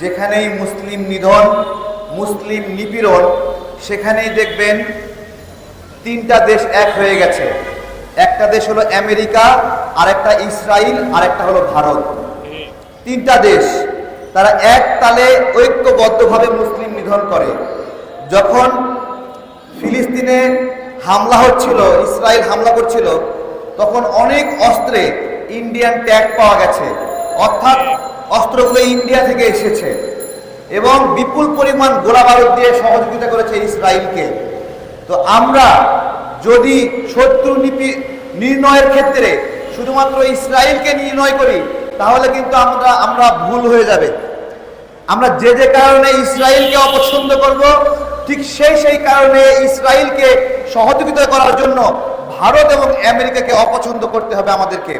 যেখানেই মুসলিম নিধন, মুসলিম নিপীড়ন, সেখানেই দেখবেন তিনটা দেশ এক হয়ে গেছে। একটা দেশ হলো আমেরিকা, আরেকটা ইসরায়েল আরেকটা হলো ভারত। তিনটা দেশ, তারা এক তালে ঐক্যবদ্ধভাবে মুসলিম নিধন করে। যখন ফিলিস্তিনে হামলা হচ্ছিল ইসরায়েল হামলা করছিল, তখন অনেক অস্ত্রে ইন্ডিয়ান ট্যাগ পাওয়া গেছে। অর্থাৎ অস্ত্রগুলো ইন্ডিয়া থেকে এসেছে এবং বিপুল পরিমাণ গোলা বারুদ দিয়ে সহযোগিতা করেছে ইসরায়েলকে। তো আমরা যদি শত্রু নীতি নির্ণয়ের ক্ষেত্রে শুধুমাত্র ইসরায়েলকে নির্ণয় করি, তাহলে কিন্তু আমরা আমরা ভুল হয়ে যাবে। আমরা যে যে কারণে ইসরায়েলকে অপছন্দ করব, ঠিক সেই সেই কারণে ইসরায়েলকে সহযোগিতা করার জন্য ভারত এবং আমেরিকাকে অপছন্দ করতে হবে আমাদেরকে।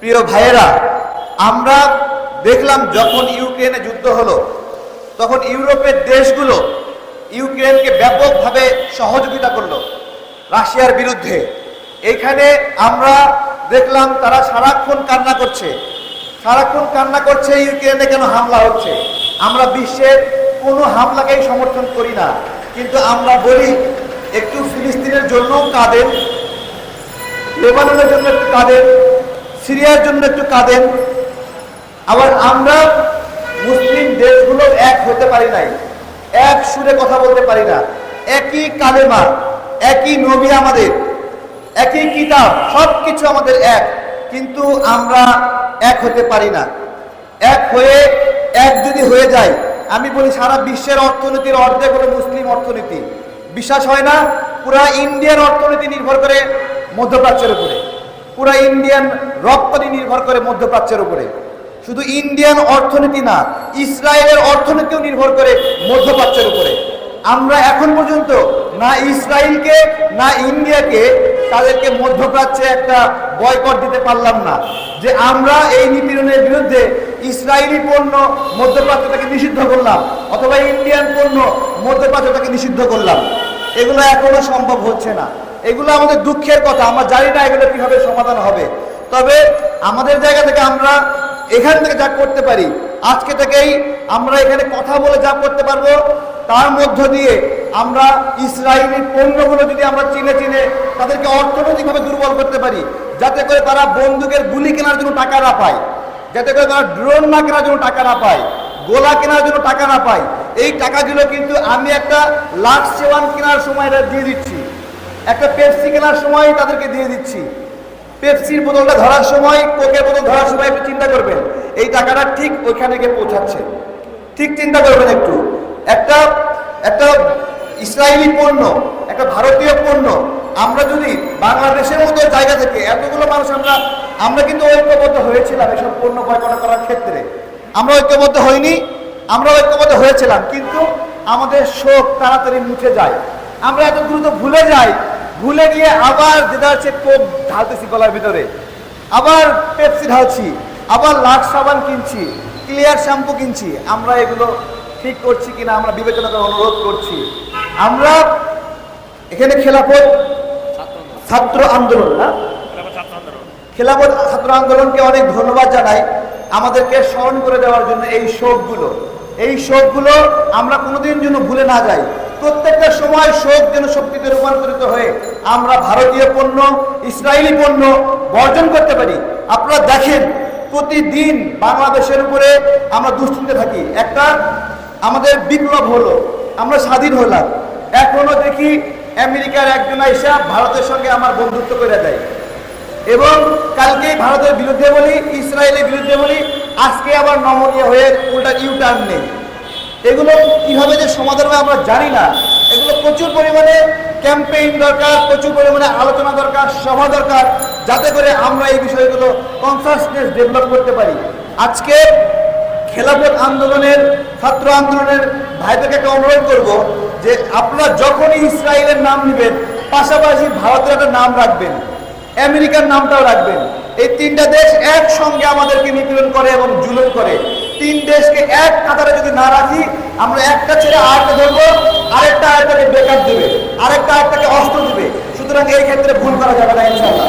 প্রিয় ভাইয়েরা, আমরা দেখলাম যখন ইউক্রেনে যুদ্ধ হলো, তখন ইউরোপের দেশগুলো ইউক্রেনকে ব্যাপকভাবে সহযোগিতা করল রাশিয়ার বিরুদ্ধে। এখানে আমরা দেখলাম তারা সারাক্ষণ কান্না করছে। সারাক্ষণ কান্না করছে, ইউক্রেনে কেন হামলা হচ্ছে? আমরা বিশ্বের কোনো হামলাকেই সমর্থন করি না। কিন্তু আমরা বলি, একটু ফিলিস্তিনের জন্যও কাঁদেন, লেবাননের জন্য একটু কাঁদেন, সিরিয়ার জন্য একটু কাঁদেন আবার আমরা মুসলিম দেশগুলো এক হতে পারি নাই। এক সুরে কথা বলতে পারি না। একই কালেমা, একই নবী আমাদের, একই কিতাব সব কিছু আমাদের এক। কিন্তু আমরা এক হতে পারি না। এক হয়ে এক যদি হয়ে যায়, আমি বলি সারা বিশ্বের অর্থনীতির অর্ধেক হলো মুসলিম অর্থনীতি। বিশ্বাস হয় না? পুরা ইন্ডিয়ান অর্থনীতি নির্ভর করে মধ্যপ্রাচ্যের উপরে। পুরা ইন্ডিয়ান রপ্তানি নির্ভর করে মধ্যপ্রাচ্যের উপরে। শুধু ইন্ডিয়ান অর্থনীতি না, ইসরায়েলের অর্থনীতিও নির্ভর করে মধ্যপ্রাচ্যের উপরে। আমরা এখন পর্যন্ত না ইসরায়েলকে, না ইন্ডিয়াকে তাদেরকে মধ্যপ্রাচ্যে একটা বয়কট দিতে পারলাম না। যে আমরা এই নিপীড়নের বিরুদ্ধে ইসরায়েলি পণ্য মধ্যপ্রাচ্য নিষিদ্ধ করলাম, অথবা ইন্ডিয়ান পণ্য মধ্যপ্রাচ্য থেকে নিষিদ্ধ করলাম, এগুলো এখনও সম্ভব হচ্ছে না। এগুলো আমাদের দুঃখের কথা, আমরা জানি না এগুলো কীভাবে সমাধান হবে। তবে আমাদের জায়গা থেকে আমরা এখান থেকে যা করতে পারি, আজকে থেকেই আমরা এখানে কথা বলে যা করতে পারব, তার মধ্য দিয়ে আমরা ইসরায়েলি পণ্যগুলো যদি আমরা চিনে চিনে তাদেরকে অর্থনৈতিকভাবে দুর্বল করতে পারি, যাতে করে তারা বন্দুকের গুলি কেনার জন্য টাকা না পায়, যাতে করে তারা ড্রোন না কেনার জন্য টাকা না পায়, গোলা কেনার জন্য টাকা না পায়, এই টাকাগুলো কিন্তু আমি একটা লাক্স সেওয়ান কেনার সময় এটা দিয়ে দিচ্ছি, একটা পেপসি কেনার সময় তাদেরকে দিয়ে দিচ্ছি। পেপসির বোতলটা ধরার সময়, কোকের বোতল ধরার সময় একটু চিন্তা করবেন। এই টাকাটা ঠিক ওইখানে গিয়ে পৌঁছাচ্ছে। ঠিক চিন্তা করবেন একটু। একটা একটা ইসরায়েলি পণ্য, একটা ভারতীয় পণ্য, আমরা যদি বাংলাদেশের মতো জায়গা থেকে এতগুলো মানুষ আমরা আমরা কিন্তু ঐক্যবদ্ধ হয়েছিলাম এসব পণ্য বয়কট করার ক্ষেত্রে। আমরা ঐক্যবদ্ধ হইনি, আমরা ঐক্যবদ্ধ হয়েছিলাম, কিন্তু আমাদের শোক তাড়াতাড়ি মুছে যায়। আমরা এত দ্রুত ভুলে যাই ভুলে গিয়ে আবার যেটা হচ্ছে কোক ঢালতেছি গলার ভিতরে। আবার পেপসি ঢালছি, আবার লাক্স সাবান কিনছি ক্লিয়ার শ্যাম্পু কিনছি। আমরা এগুলো ঠিক করছি কিনা আমরা বিবেচনা করার অনুরোধ করছি। আমরা এখানে খেলাফত ছাত্র আন্দোলন, না? খেলাফত ছাত্র আন্দোলনকে অনেক ধন্যবাদ জানাই আমাদেরকে স্মরণ করে দেওয়ার জন্য এই শোকগুলো। এই শোকগুলো আমরা কোনোদিন যেন ভুলে না যাই। প্রত্যেকটা সময় শোক যেন শক্তিতে রূপান্তরিত হয়ে আমরা ভারতীয় পণ্য, ইসরায়েলি পণ্য বর্জন করতে পারি। আপনারা দেখেন, প্রতিদিন বাংলাদেশের উপরে আমরা দুশ্চিন্তে থাকি। একটা, আমাদের বিপ্লব হলো, আমরা স্বাধীন হলাম। এখনও দেখি আমেরিকার একজন আইসা ভারতের সঙ্গে আমার বন্ধুত্ব করে দেয়। এবং কালকে ভারতের বিরুদ্ধে বলি, ইসরায়েলের বিরুদ্ধে বলি, আজকে আবার নমনীয় হয়ে উল্টা ইউটার্ন নেই। এগুলো কীভাবে যে সমাধান হবে আমরা জানি না। এগুলো প্রচুর পরিমাণে ক্যাম্পেইন দরকার, প্রচুর পরিমাণে আলোচনা দরকার, সভা দরকার, যাতে করে আমরা এই বিষয়গুলো কনসাসনেস ডেভেলপ করতে পারি। আজকে খেলাফত আন্দোলনের, ছাত্র আন্দোলনের ভাইদেরকে একটা অনুরোধ করব যে আপনারা যখনই ইসরায়েলের নাম নেবেন, পাশাপাশি ভারতের একটা নাম রাখবেন, আমেরিকার নামটাও রাখবেন। এই তিনটা দেশ একসঙ্গে আমাদেরকে নিপীড়ন করে এবং জুলুম করে। তিন দেশকে এক কাতারে যদি না রাখি, আমরা একটা ছেড়ে আরেকটা ধরবো, আরেকটা আরেকটাকে বেকার দেবে, আরেকটা আরেকটাকে অস্ত্র দেবে। সুতরাং এই ক্ষেত্রে ভুল করা যাবে না, ইনশাআল্লাহ।